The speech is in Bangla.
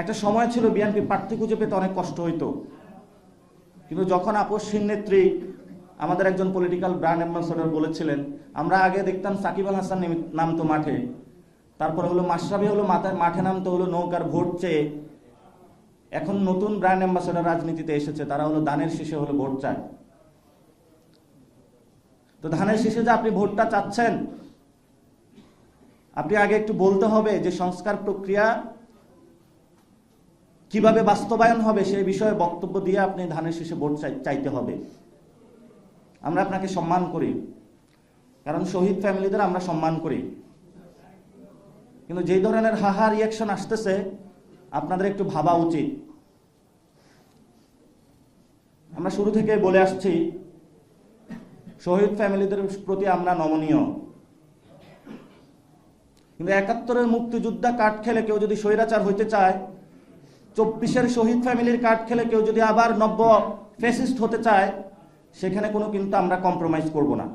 একটা সময় ছিল বিএনপি প্রার্থী খুঁজে পেতে অনেক কষ্ট হইতো। কিন্তু যখন আপসহীন নেত্রী আমাদের একজন পলিটিক্যাল ব্র্যান্ড অ্যাম্বাসেডর বলেছিলেন, আমরা আগে দেখতাম সাকিব আল হাসান নামতো মাঠে। তারপরে হলো মাশরাফি হলো মাথায় মাঠে নামতো হলো নৌকার ভোট চেয়ে। এখন নতুন ব্র্যান্ড অ্যাম্বাসেডর রাজনীতিতে এসেছে, তারা হলো দানের শীষে হলো ভোট চায়। তো ধানের শীষে যে আপনি ভোটটা চাচ্ছেন, আপনি আগে একটু বলতে হবে যে সংস্কার প্রক্রিয়া কীভাবে বাস্তবায়ন হবে সেই বিষয়ে বক্তব্য দিয়ে আপনি ধানের শেষে ভোট চাই- চাইতে হবে। আমরা আপনাকে সম্মান করি। কারণ শহীদ ফ্যামিলিদের আমরা সম্মান করি। কিন্তু যেই ধরনের হাহা রিয়াকশন আসতেছে, আপনাদের একটু ভাবা উচিত। আমরা শুরু থেকে বলে আসছি, শহীদ ফ্যামিলিদের প্রতি আমরা নমনীয়। কিন্তু একাত্তরের মুক্তিযোদ্ধা কাঠ খেলে কেউ যদি স্বৈরাচার হইতে চায় চব্বিশের শহীদ ফ্যামিলির কার্ড খেলে কেউ যদি আবার নব্য ফেসিস্ট হতে চায়, সেখানে কোনো কিন্তু আমরা কম্প্রোমাইজ করব না।